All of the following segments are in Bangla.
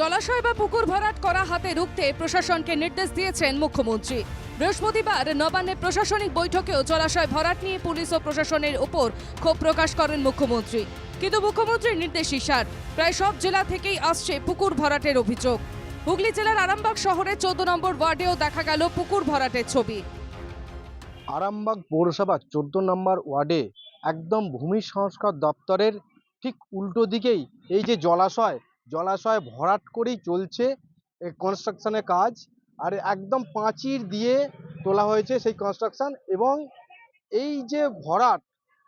জলাশয় বা পুকুর ভরাট করা হাতে রুখতে প্রশাসনকে নির্দেশ দিয়েছেন মুখ্যমন্ত্রী। বৃহস্পতিবার নবান্নে প্রশাসনিক বৈঠকেও জলাশয় ভরাট নিয়ে পুলিশ ও প্রশাসনের উপর ক্ষোভ প্রকাশ করেন মুখ্যমন্ত্রী। কিন্তু মুখ্যমন্ত্রীর নির্দেশ ইশার প্রায় সব জেলা থেকেই আসছে পুকুর ভরাটের অভিযোগ। হুগলি জেলার আরামবাগ শহরের চোদ্দ নম্বর ওয়ার্ডেও দেখা গেল পুকুর ভরাটের ছবি। আরামবাগ পৌরসভা চোদ্দ নম্বর ওয়ার্ডে একদম ভূমি সংস্কার দপ্তরের ঠিক উল্টো দিকেই এই যে জলাশয় জলাশয় ভরাট করেই চলছে কনস্ট্রাকশনের কাজ। আর একদম পাঁচির দিয়ে তোলা হয়েছে সেই কনস্ট্রাকশন এবং এই যে ভরাট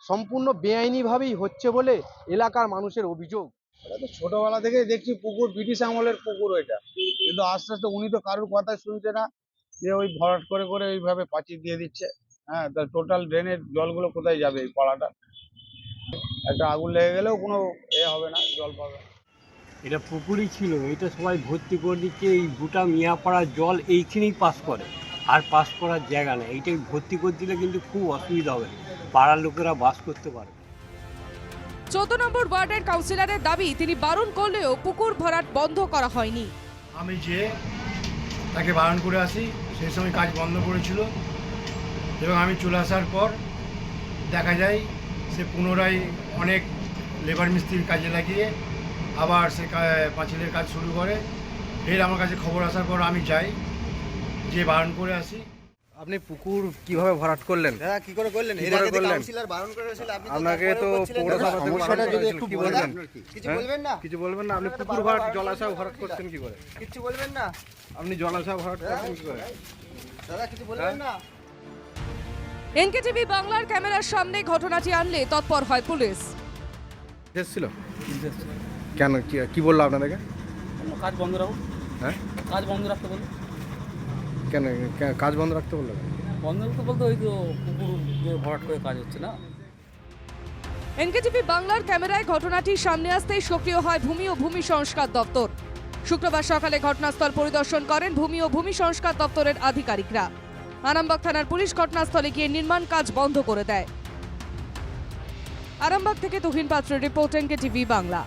সম্পূর্ণ বেআইনিভাবেই হচ্ছে বলে এলাকার মানুষের অভিযোগ। ছোটবেলা থেকেই দেখছি পুকুর, ব্রিটিশ আমলের পুকুর ওইটা কিন্তু আস্তে আস্তে উনি তো কারোর কথা শুনছে না যে ওই ভরাট করে করে এইভাবে পাঁচির দিয়ে দিচ্ছে। হ্যাঁ তা টোটাল ড্রেনের জলগুলো কোথায় যাবে এই পাড়াটা? একটা আগুন লেগে গেলেও কোনো এ হবে না, জল পাবে না। এটা পুকুরই ছিল এটা সবাই ভর্তি করে দিচ্ছে এই গোটা মিয়াপাড়ার জল এইখানেই পাস করে। আর পাস করার জায়গা নেই এইটাই ভর্তি করে দিলে কিন্তু খুব অসুবিধা হবে পাড়ার লোকেরা বাস করতে পারে। চোদ্দ নম্বর ওয়ার্ডের কাউন্সিলরের দাবি তিনি বারণ করলেও পুকুর ভরাট বন্ধ করা হয়নি। আমি যে তাকে বারণ করে আসি সেই সময় কাজ বন্ধ করেছিল এবং আমি চলে আসার পর দেখা যায় সে পুনরায় অনেক লেবার মিস্ত্রির কাজে লাগিয়ে আবার সে পাঁচিলের কাজ শুরু করে। ফের আমার কাছে খবর আসার পর আমি যাই যে বারণ করে আসি। আপনি পুকুর কীভাবে ভরাট করলেন? দাদা কি করে করলেন? এর আগে কাউন্সিলর বারণ করেছিল আপনি আপনাকে তো পৌরসভা দাদা, থেকে বারণ সমস্যাটা যদি একটু বলেন। কিছু হ্যাঁ? বলবেন না? কিছু বলবেন না? আপনি পুকুর ভরাট জলাশয় ভরাট করছেন কি করে? কিছু বলবেন না? আপনি জলাশয় ভরাট করছেন কি করে? দাদা কিছু বলবেন না? এনকেটিভি বাংলার ক্যামেরার সামনে ঘটনাটি আনলে তৎপর হয় পুলিশ। এসেছিল? কেন কি কি বলল আপনাদেরকে? কাজ বন্ধ রাখো। হ্যাঁ? কাজ বন্ধ রাখতে বলো কেন কাজ বন্ধ রাখতে বলল বন্ধ রাখতে বলতে ওই তো পুকুর যে ভরাট করে কাজ হচ্ছে না? এনকেটিভি বাংলার ক্যামেরায় ঘটনাটি সামনে আসতেই সক্রিয় হয় ভূমি ও ভূমি সংস্কার দপ্তর। শুক্রবার সকালে ঘটনাস্থল পরিদর্শন করেন ভূমি ও ভূমি সংস্কার দপ্তরের আধিকারিকরা। আরামবাগ থানার পুলিশ ঘটনাস্থলে গিয়ে নির্মাণ কাজ বন্ধ করে দেয়। আরামবাগ থেকে তুহিন পাত্রের রিপোর্ট এনকেটিভি বাংলা।